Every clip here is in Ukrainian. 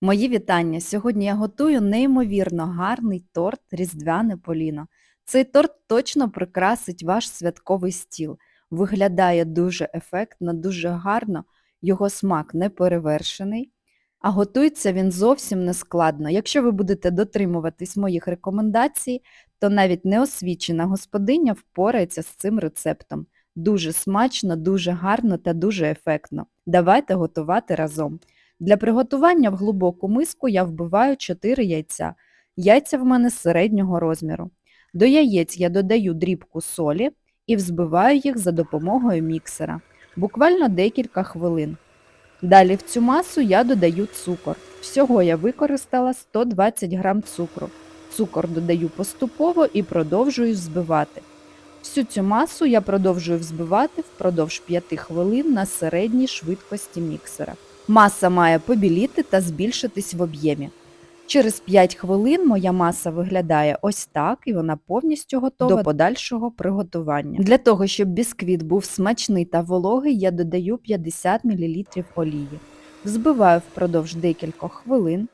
Мої вітання! Сьогодні я готую неймовірно гарний торт Різдвяне Поліно. Цей торт точно прикрасить ваш святковий стіл. Виглядає дуже ефектно, дуже гарно, його смак не перевершений, а готується він зовсім не складно. Якщо ви будете дотримуватись моїх рекомендацій, то навіть неосвічена господиня впорається з цим рецептом. Дуже смачно, дуже гарно та дуже ефектно. Давайте готувати разом. Для приготування в глибоку миску я вбиваю 4 яйця. Яйця в мене середнього розміру. До яєць я додаю дрібку солі і взбиваю їх за допомогою міксера. Буквально декілька хвилин. Далі в цю масу я додаю цукор. Всього я використала 120 г цукру. Цукор додаю поступово і продовжую взбивати. Всю цю масу я продовжую взбивати впродовж 5 хвилин на середній швидкості міксера. Маса має побіліти та збільшитись в об'ємі. Через 5 хвилин моя маса виглядає ось так і вона повністю готова до подальшого приготування. Для того, щоб бісквіт був смачний та вологий, я додаю 50 мл олії. Взбиваю впродовж декількох хвилин.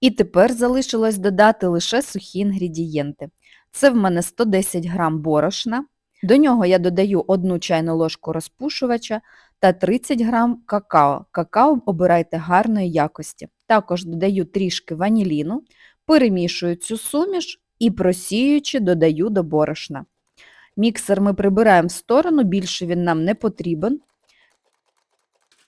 І тепер залишилось додати лише сухі інгредієнти. Це в мене 110 г борошна. До нього я додаю 1 чайну ложку розпушувача та 30 г какао. Какао обирайте гарної якості. Також додаю трішки ваніліну, перемішую цю суміш і просіюючи додаю до борошна. Міксер ми прибираємо в сторону, більше він нам не потрібен.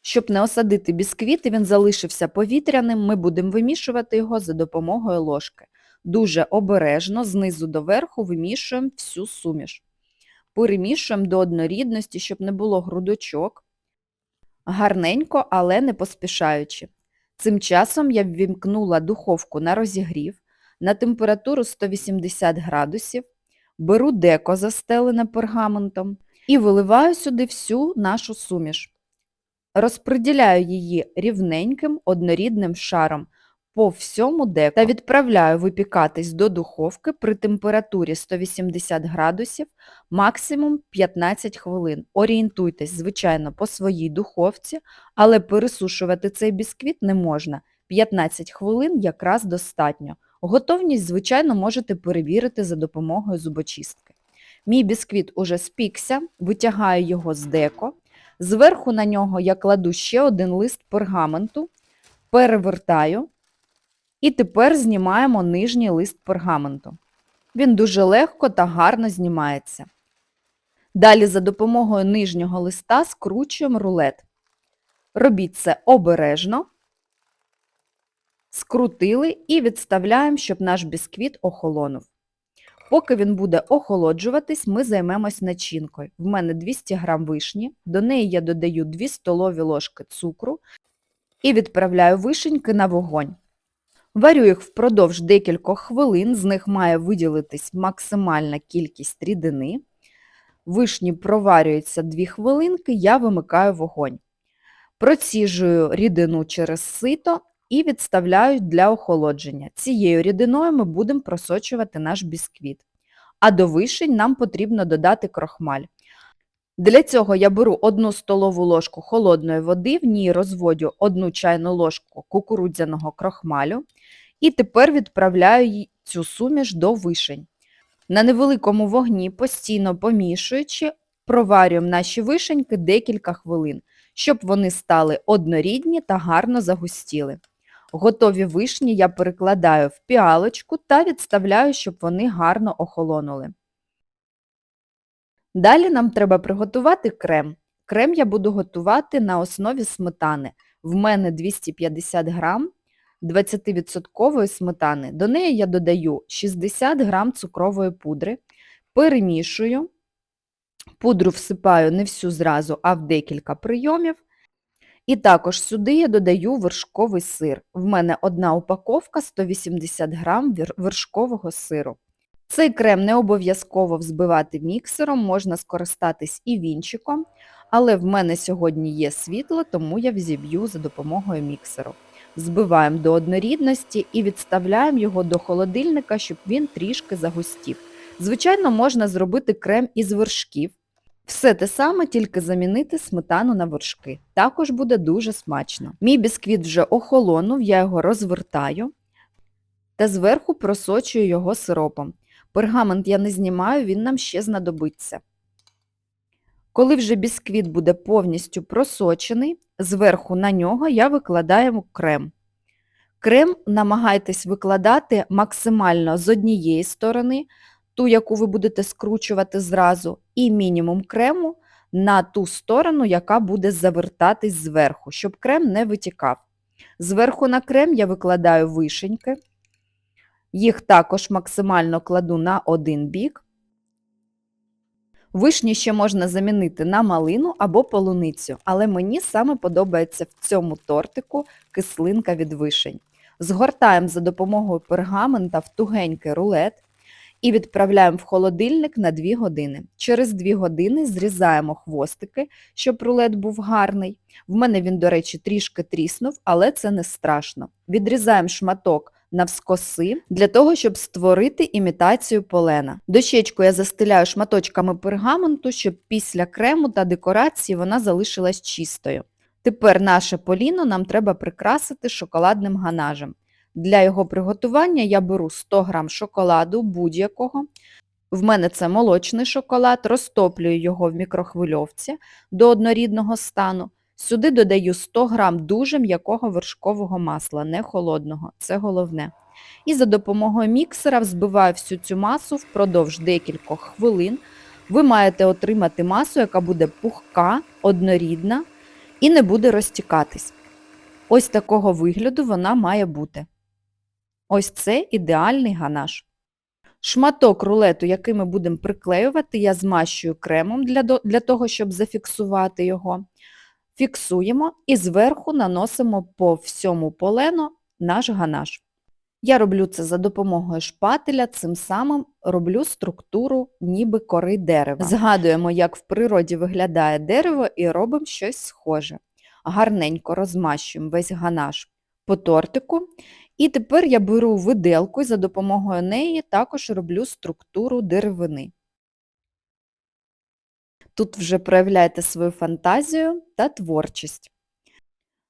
Щоб не осадити бісквіт він залишився повітряним, ми будемо вимішувати його за допомогою ложки. Дуже обережно, знизу до верху вимішуємо всю суміш. Перемішуємо до однорідності, щоб не було грудочок. Гарненько, але не поспішаючи. Цим часом я ввімкнула духовку на розігрів на температуру 180 градусів, беру деко застелене пергаментом і виливаю сюди всю нашу суміш. Розподіляю її рівненьким однорідним шаром по всьому деку та відправляю випікатись до духовки при температурі 180 градусів максимум 15 хвилин. Орієнтуйтесь, звичайно, по своїй духовці, але пересушувати цей бісквіт не можна. 15 хвилин якраз достатньо. Готовність, звичайно, можете перевірити за допомогою зубочистки. Мій бісквіт уже спікся, витягаю його з деко. Зверху на нього я кладу ще один лист пергаменту, перевертаю і тепер знімаємо нижній лист пергаменту. Він дуже легко та гарно знімається. Далі за допомогою нижнього листа скручуємо рулет. Робіть це обережно, скрутили і відставляємо, щоб наш бісквіт охолонув. Поки він буде охолоджуватись, ми займемось начинкою. В мене 200 г вишні, до неї я додаю 2 столові ложки цукру і відправляю вишеньки на вогонь. Варю їх впродовж декількох хвилин, з них має виділитись максимальна кількість рідини. Вишні проварюються 2 хвилинки, я вимикаю вогонь. Проціжую рідину через сито і відставляю для охолодження. Цією рідиною ми будемо просочувати наш бісквіт. А до вишень нам потрібно додати крохмаль. Для цього я беру 1 столову ложку холодної води, в ній розводю 1 чайну ложку кукурудзяного крохмалю і тепер відправляю цю суміш до вишень. На невеликому вогні, постійно помішуючи, проварюємо наші вишеньки декілька хвилин, щоб вони стали однорідні та гарно загустіли. Готові вишні я перекладаю в піалочку та відставляю, щоб вони гарно охолонули. Далі нам треба приготувати крем. Крем я буду готувати на основі сметани. В мене 250 грам 20% сметани. До неї я додаю 60 грам цукрової пудри, перемішую, пудру всипаю не всю зразу, а в декілька прийомів. І також сюди я додаю вершковий сир. В мене одна упаковка 180 грам вершкового сиру. Цей крем не обов'язково взбивати міксером, можна скористатись і вінчиком, але в мене сьогодні є світло, тому я взіб'ю за допомогою міксеру. Збиваємо до однорідності і відставляємо його до холодильника, щоб він трішки загустів. Звичайно, можна зробити крем із вершків, Все те саме, тільки замінити сметану на вершки. Також буде дуже смачно. Мій бісквіт вже охолонув, я його розвертаю та зверху просочую його сиропом. Пергамент я не знімаю, він нам ще знадобиться. Коли вже бісквіт буде повністю просочений, зверху на нього я викладаю крем. Крем намагайтесь викладати максимально з однієї сторони, ту, яку ви будете скручувати зразу, і мінімум крему на ту сторону, яка буде завертатись зверху, щоб крем не витікав. Зверху на крем я викладаю вишеньки. Їх також максимально кладу на один бік. Вишні ще можна замінити на малину або полуницю, але мені саме подобається в цьому тортику кислинка від вишень. Згортаємо за допомогою пергамента в тугенький рулет і відправляємо в холодильник на 2 години. Через 2 години зрізаємо хвостики, щоб рулет був гарний. В мене він, до речі, трішки тріснув, але це не страшно. Відрізаємо шматок навскоси для того, щоб створити імітацію полена. Дощечку я застеляю шматочками пергаменту, щоб після крему та декорації вона залишилась чистою. Тепер наше поліно нам треба прикрасити шоколадним ганажем. Для його приготування я беру 100 г шоколаду будь-якого. В мене це молочний шоколад, розтоплюю його в мікрохвильовці до однорідного стану. Сюди додаю 100 г дуже м'якого вершкового масла, не холодного, це головне. І за допомогою міксера взбиваю всю цю масу впродовж декількох хвилин. Ви маєте отримати масу, яка буде пухка, однорідна і не буде розтікатись. Ось такого вигляду вона має бути. Ось це ідеальний ганаш. Шматок рулету, який ми будемо приклеювати, я змащую кремом для, для того, щоб зафіксувати його. Фіксуємо і зверху наносимо по всьому полену наш ганаш. Я роблю це за допомогою шпателя, цим самим роблю структуру ніби кори дерева. Згадуємо, як в природі виглядає дерево і робимо щось схоже. Гарненько розмащуємо весь ганаш по тортику. І тепер я беру виделку і за допомогою неї також роблю структуру деревини. Тут вже проявляйте свою фантазію та творчість.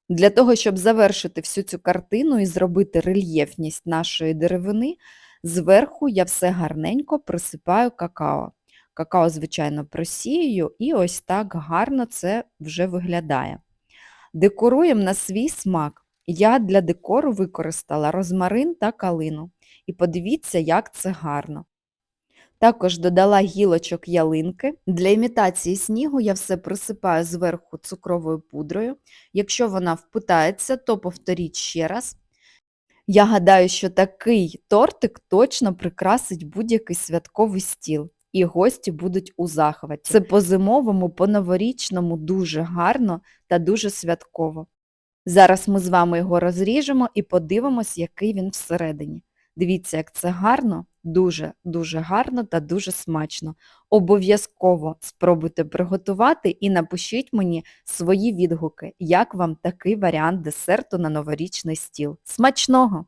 Для того, щоб завершити всю цю картину і зробити рельєфність нашої деревини, зверху я все гарненько присипаю какао. Какао, звичайно, просіюю і ось так гарно це вже виглядає. Декоруємо на свій смак. Я для декору використала розмарин та калину. І подивіться, як це гарно. Також додала гілочок ялинки. Для імітації снігу я все присипаю зверху цукровою пудрою. Якщо вона впитається, то повторіть ще раз. Я гадаю, що такий тортик точно прикрасить будь-який святковий стіл. І гості будуть у захваті. Це по-зимовому, по-новорічному дуже гарно та дуже святково. Зараз ми з вами його розріжемо і подивимось, який він всередині. Дивіться, як це гарно, дуже-дуже гарно та дуже смачно. Обов'язково спробуйте приготувати і напишіть мені свої відгуки, як вам такий варіант десерту на новорічний стіл. Смачного!